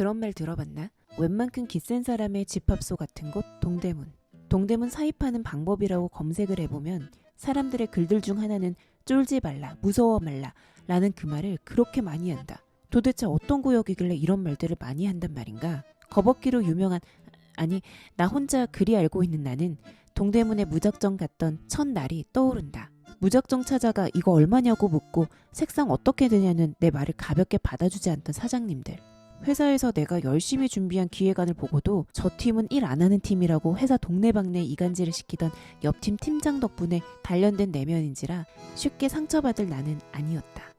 그런 말 들어봤나? 웬만큼 기센 사람의 집합소 같은 곳 동대문. 동대문 사입하는 방법이라고 검색을 해보면 사람들의 글들 중 하나는 쫄지 말라, 무서워 말라 라는 그 말을 그렇게 많이 한다. 도대체 어떤 구역이길래 이런 말들을 많이 한단 말인가? 거벅기로 유명한 아니 나 혼자 그리 알고 있는 나는 동대문에 무작정 갔던 첫날이 떠오른다. 무작정 찾아가 이거 얼마냐고 묻고 색상 어떻게 되냐는 내 말을 가볍게 받아주지 않던 사장님들. 회사에서 내가 열심히 준비한 기획안을 보고도 저 팀은 일 안 하는 팀이라고 회사 동네방네 이간질을 시키던 옆팀 팀장 덕분에 단련된 내면인지라 쉽게 상처받을 나는 아니었다.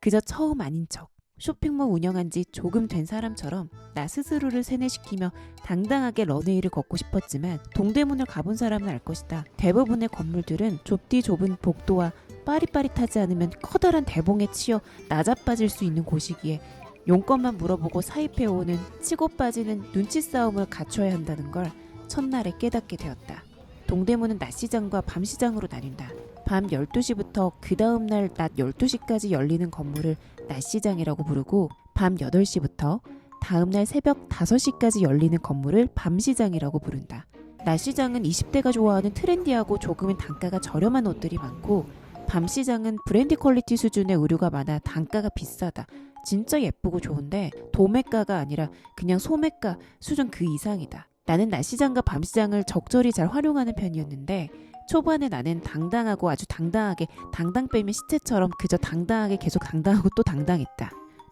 그저 처음 아닌 척. 쇼핑몰 운영한 지 조금 된 사람처럼 나 스스로를 세뇌시키며 당당하게 런웨이를 걷고 싶었지만 동대문을 가본 사람은 알 것이다. 대부분의 건물들은 좁디 좁은 복도와 빠릿빠릿하지 않으면 커다란 대봉에 치여 나자빠질 수 있는 곳이기에 용건만 물어보고 사입해오는 치고 빠지는 눈치 싸움을 갖춰야 한다는 걸 첫날에 깨닫게 되었다. 동대문은 낮시장과 밤시장으로 나뉜다. 밤 12시부터 그 다음날 낮 12시까지 열리는 건물을 낮시장이라고 부르고 밤 8시부터 다음날 새벽 5시까지 열리는 건물을 밤시장이라고 부른다. 낮시장은 20대가 좋아하는 트렌디하고 조금은 단가가 저렴한 옷들이 많고 밤시장은 브랜디 퀄리티 수준의 의류가 많아 단가가 비싸다. 진짜 예쁘고 좋은데 도매가가 아니라 그냥 소매가 수준 그 이상이다. 나는 낮시장과 밤시장을 적절히 잘 활용하는 편이었는데 초반에 나는 당당하고 아주 당당하게 당당 빼면 시체처럼 그저 당당하게 계속 당당하고 또 당당했다.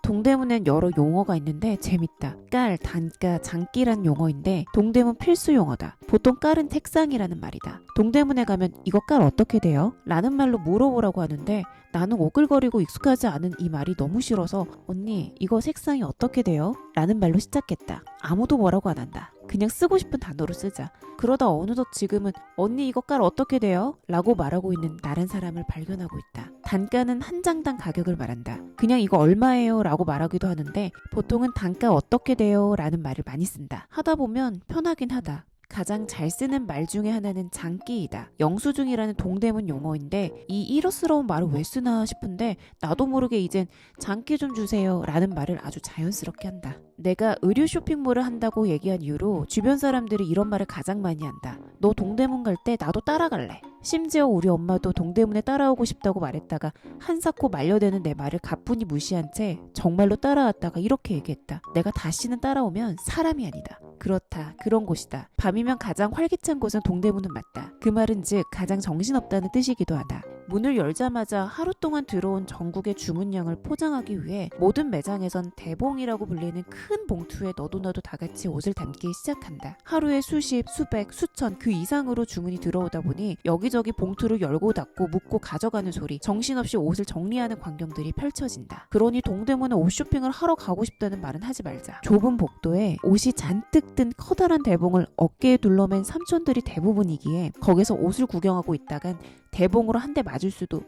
동대문엔 여러 용어가 있는데 재밌다. 깔, 단가, 장기란 용어인데 동대문 필수 용어다. 보통 깔은 책상이라는 말이다. 동대문에 가면 이거 깔 어떻게 돼요? 라는 말로 물어보라고 하는데 나는 오글거리고 익숙하지 않은 이 말이 너무 싫어서 언니 이거 색상이 어떻게 돼요? 라는 말로 시작했다. 아무도 뭐라고 안 한다. 그냥 쓰고 싶은 단어로 쓰자. 그러다 어느덧 지금은 언니 이거 깔 어떻게 돼요? 라고 말하고 있는 나란 사람을 발견하고 있다. 단가는 한 장당 가격을 말한다. 그냥 이거 얼마예요? 라고 말하기도 하는데 보통은 단가 어떻게 돼요? 라는 말을 많이 쓴다. 하다 보면 편하긴 하다. 가장 잘 쓰는 말 중에 하나는 장기이다. 영수증이라는 동대문 용어인데 이 일어스러운 말을 왜 쓰나 싶은데 나도 모르게 이젠 장기 좀 주세요 라는 말을 아주 자연스럽게 한다. 내가 의류 쇼핑몰을 한다고 얘기한 이유로 주변 사람들이 이런 말을 가장 많이 한다. 너 동대문 갈 때 나도 따라갈래. 심지어 우리 엄마도 동대문에 따라오고 싶다고 말했다가 한사코 말려대는 내 말을 가뿐히 무시한 채 정말로 따라왔다가 이렇게 얘기했다. 내가 다시는 따라오면 사람이 아니다. 그렇다. 그런 곳이다. 밤이면 가장 활기찬 곳은 동대문은 맞다. 그 말은 즉 가장 정신없다는 뜻이기도 하다. 문을 열자마자 하루 동안 들어온 전국의 주문량을 포장하기 위해 모든 매장에선 대봉이라고 불리는 큰 봉투에 너도 나도 다 같이 옷을 담기 시작한다. 하루에 수십, 수백, 수천 그 이상으로 주문이 들어오다 보니 여기저기 봉투를 열고 닫고 묶고 가져가는 소리, 정신없이 옷을 정리하는 광경들이 펼쳐진다. 그러니 동대문에 옷 쇼핑을 하러 가고 싶다는 말은 하지 말자. 좁은 복도에 옷이 잔뜩 든 커다란 대봉을 어깨에 둘러맨 삼촌들이 대부분이기에 거기서 옷을 구경하고 있다간 대봉으로 한 대 맞을 수도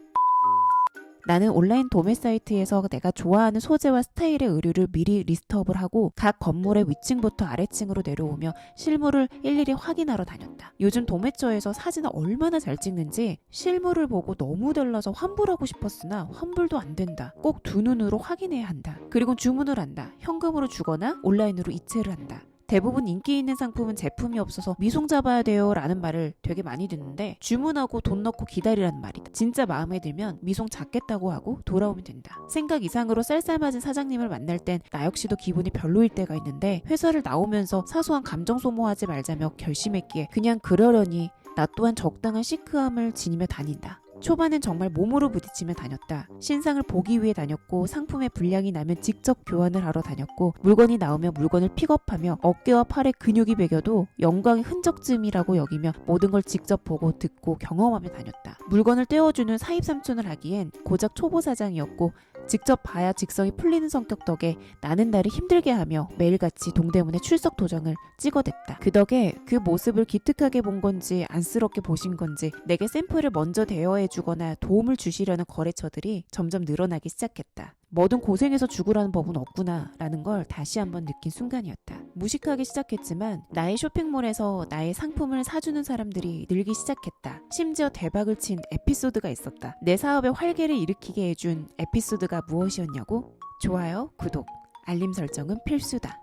나는 온라인 도매 사이트에서 내가 좋아하는 소재와 스타일의 의류를 미리 리스트업을 하고 각 건물의 위층부터 아래층으로 내려오며 실물을 일일이 확인하러 다녔다. 요즘 도매처에서 사진을 얼마나 잘 찍는지 실물을 보고 너무 달라서 환불하고 싶었으나 환불도 안 된다. 꼭 두 눈으로 확인해야 한다. 그리고 주문을 한다. 현금으로 주거나 온라인으로 이체를 한다. 대부분 인기 있는 상품은 제품이 없어서 미송 잡아야 돼요 라는 말을 되게 많이 듣는데 주문하고 돈 넣고 기다리라는 말이다. 진짜 마음에 들면 미송 잡겠다고 하고 돌아오면 된다. 생각 이상으로 쌀쌀맞은 사장님을 만날 땐 나 역시도 기분이 별로일 때가 있는데 회사를 나오면서 사소한 감정 소모하지 말자며 결심했기에 그냥 그러려니 나 또한 적당한 시크함을 지니며 다닌다. 초반엔 정말 몸으로 부딪히며 다녔다. 신상을 보기 위해 다녔고 상품의 불량이 나면 직접 교환을 하러 다녔고 물건이 나오면 물건을 픽업하며 어깨와 팔에 근육이 배겨도 영광의 흔적쯤이라고 여기며 모든 걸 직접 보고 듣고 경험하며 다녔다. 물건을 떼어주는 사입 삼촌을 하기엔 고작 초보 사장이었고 직접 봐야 직성이 풀리는 성격 덕에 나는 나를 힘들게 하며 매일같이 동대문에 출석 도장을 찍어댔다. 그 덕에 그 모습을 기특하게 본 건지 안쓰럽게 보신 건지 내게 샘플을 먼저 대여해 주거나 도움을 주시려는 거래처들이 점점 늘어나기 시작했다. 뭐든 고생해서 죽으라는 법은 없구나 라는 걸 다시 한번 느낀 순간이었다. 무식하게 시작했지만 나의 쇼핑몰에서 나의 상품을 사주는 사람들이 늘기 시작했다. 심지어 대박을 친 에피소드가 있었다. 내 사업에 활기를 일으키게 해준 에피소드가 무엇이었냐고? 좋아요, 구독, 알림 설정은 필수다.